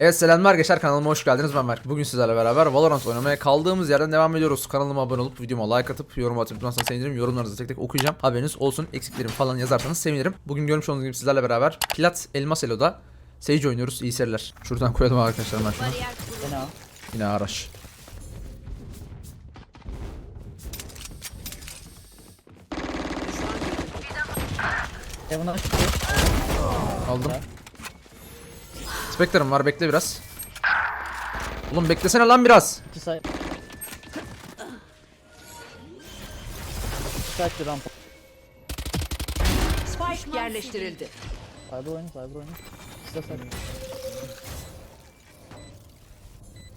Evet selamlar gençler kanalıma hoş geldiniz ben Berk. Bugün sizlerle beraber Valorant oynamaya kaldığımız yerden devam ediyoruz. Kanalıma abone olup videoma like atıp yorum atıp lütfen sevinirim. Yorumlarınızı tek tek okuyacağım. Haberiniz olsun. Eksiklerim falan yazarsanız sevinirim. Bugün görmüş olduğunuz gibi sizlerle beraber Plat Elmas Elo'da Sage oynuyoruz. İyi seyirler. Şuradan koyalım arkadaşlar ben şunu. Yine araç. Aldım. Spectre'ım var bekle biraz. Oğlum beklesene lan biraz. İki say. Kaç rampa. Spike yerleştirildi. Cyber oyunu, cyber oyunu. Size say.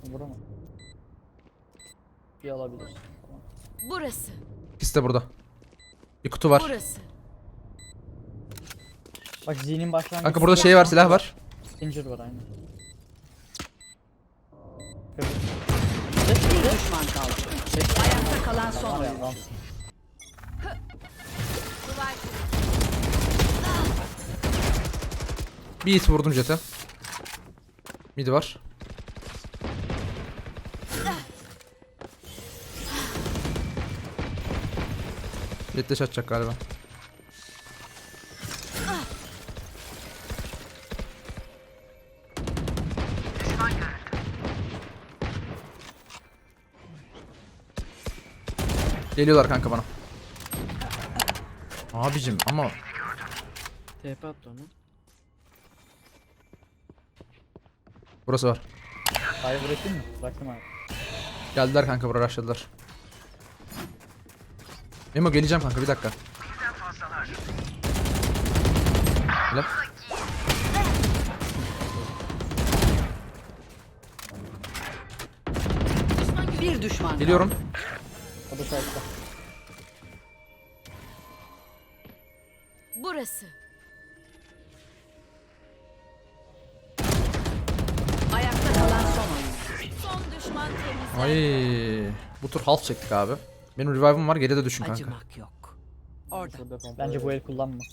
Vurama. Bir alabilir. Tamam. Burası. İkisi de burada. Bir kutu var. Burası. Bak Z'nin başlangıcı. Kanka burada şey var silah var. Zincir var aynı. Bir düşman kaldı. Ayakta kalan son. Bir hit vurdum jete. Mid var. Jet de atacak galiba. Geliyorlar kanka bana. Abicim ama TP attı onu. burası var. Hayır bırakayım mı? Bıraktım abi. Geldiler kanka buraya rushladılar. Memo geleceğim kanka bir dakika. Helal. Bir düşman Geliyorum. O da sayıda. Burası. Ayakta kalan son. Son düşman temiz. Ay, bu tur half çektik abi. Benim revive'ım var geride düşün kanka. Acımak yok. Orada. Bence bu el kullanma.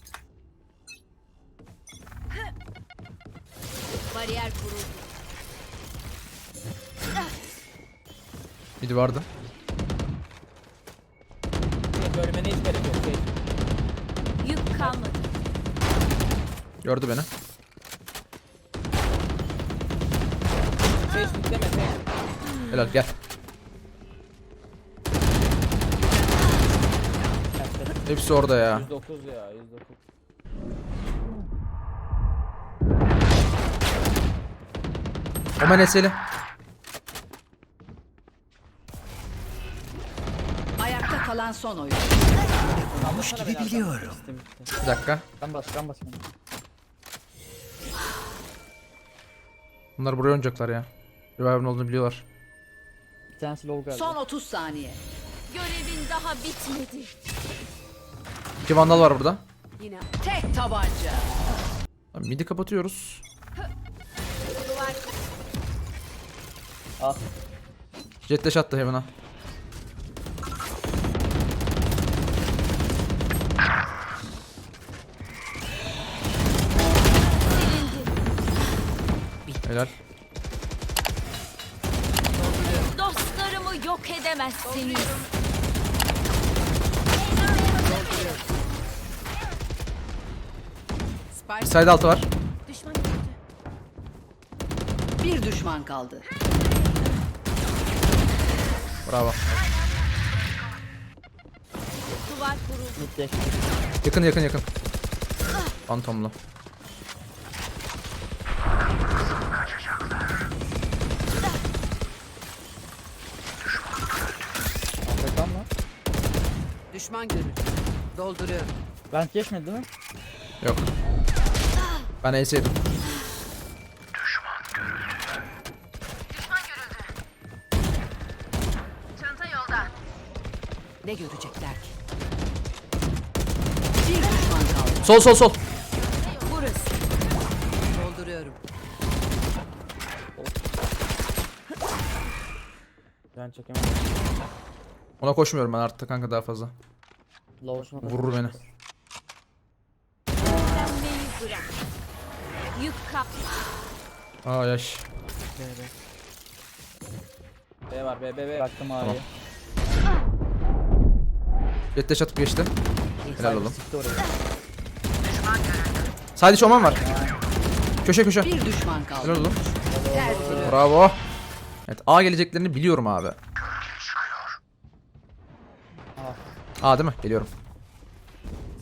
Bariyer kuruldu. Mid vardı. Bölmene hiç gerek yok. Şey, Yük kalmadı. Gördü beni. şey üstleme şey. Helal gel. Hepsi orada ya. 109 ya 109. Omen eseli. Kalan son oyun. Kalmış gibi biliyorum. Bir dakika. Ben bas, ben basayım. Bunlar buraya oynayacaklar ya. Revive'ın olduğunu biliyorlar. Bir tanesi low geldi. Son 30 saniye. Görevin daha bitmedi. İki vandal var burada. Yine tek tabanca. Tamam, Mid'i kapatıyoruz. Ah. Jet dash attı Heaven'a. Helal. Dostlarımı yok edemezsiniz. Bir side altı var. Bir düşman kaldı. Bravo. Duvar kuruldu. Yakın yakın yakın. Phantom'lu. Bakan mı? Düşman görüldü. Dolduruyorum. Ben geçmedi değil mi? Yok. Ben ace'ydim. Ne görecekler ki? Bir düşman kaldı. Sol sol sol. Burası. Dolduruyorum. Ben çekemem. Ona koşmuyorum ben artık kanka daha fazla. Vurur beni. Pembeyi bırak. Yük kap. Aa yaş. B var B B B. Bıraktım abi. Jet dash atıp geçti. Helal oğlum. Sadece oman var. Köşe köşe. Bir düşman kaldı. Helal oğlum. Bravo. Evet A geleceklerini biliyorum abi. A değil mi? Geliyorum.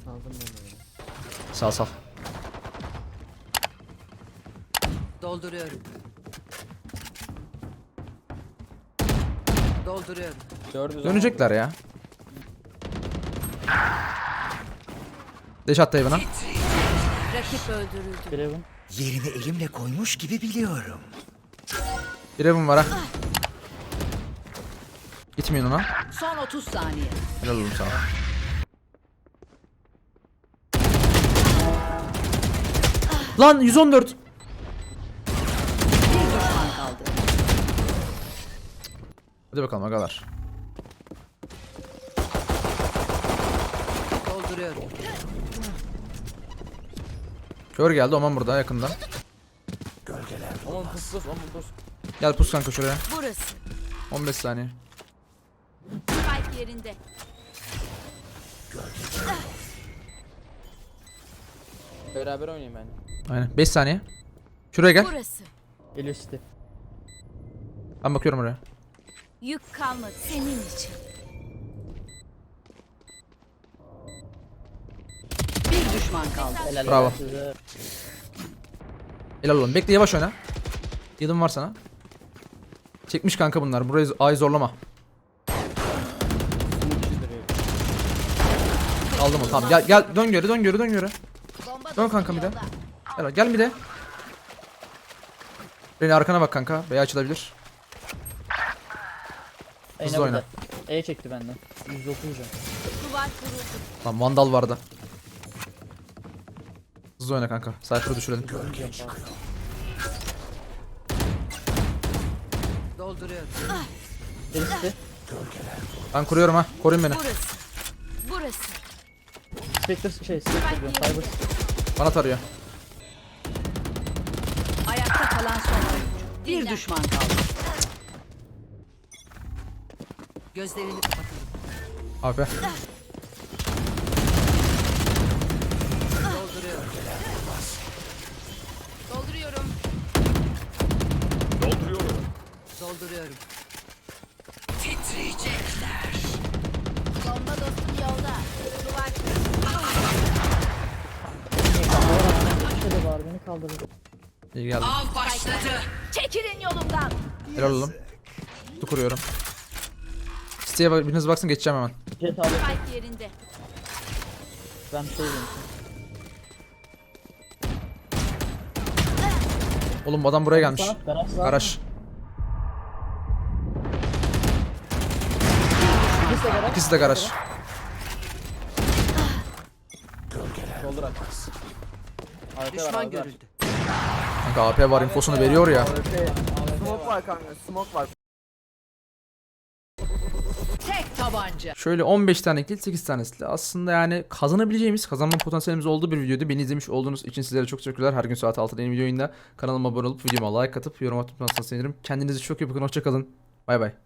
Saldım ben öyle. Sağ sal. Dolduruyorum. Dolduruyorum. Dördüz Dönecekler ya. Deş attı bana. Rakip öldürüldü. Draven. Yerini elimle koymuş gibi biliyorum. Bir evim var ha. Gitmeyin ona. Son 30 saniye. Helal olsun sana. Lan 114. Bir düşman kaldı. Hadi bakalım agalar. Dolduruyorum. Kör geldi Oman burada yakında. Aman pus pus aman pus. Gel pus kanka şuraya. Burası. 15 saniye. Yerinde. Beraber oynayayım ben. Aynen 5 saniye. Şuraya gel. Burası. Geliyor City. Ben bakıyorum oraya. Yük kalmadı senin için. Bir düşman kaldı. Helal Bravo. olsun size. Helal oğlum. Bekle yavaş oyna. Yılım var sana. Çekmiş kanka bunlar. Burayı ay zorlama. Aldım onu. Tamam gel gel dön geri dön geri dön geri. Dön kanka bir de. Gel gel bir de. Beni arkana bak kanka. B açılabilir. Hızlı oyna. E çekti benden. 130 can. Tamam Vandal vardı. Hızlı oyna kanka. Cypher'ı düşürelim. Dolduruyorum. Ben kuruyorum ha. Koruyun beni. Burası. Burası. Spectre şey Spectre diyorum. Cyber. Bana tarıyor. Ayakta kalan son oyuncu. Bir düşman kaldı. Gözlerini kapatalım. Abi. Dolduruyorum. Dolduruyorum. Dolduruyorum. Titriyecekler. Bomba dostum yolda. Duvar Bir kaldırdı. İyi geldi. Av başladı. Çekilin yolumdan. Helal oğlum. Kutu kuruyorum. Siteye bak- biriniz baksın geçeceğim hemen. Jet abi Spike yerinde. ben diyeyim. Oğlum adam buraya gelmiş. Sana garaj var. Garaj. İkisi de garaj. İkisi de garaj. AWP var, Düşman AWP var. görüldü. Kanka AP var infosunu veriyor ya. Smoke var kanka smoke var. Tek tabanca. Şöyle 15 tane kill 8 tanesi. Aslında yani kazanabileceğimiz, kazanma potansiyelimiz olduğu bir videoydu. Beni izlemiş olduğunuz için sizlere çok teşekkürler. Her gün saat 6'da yeni video yayında. Kanalıma abone olup videoma like atıp yorum atıp sevinirim. Kendinize çok iyi bakın. Hoşçakalın. Bay bay.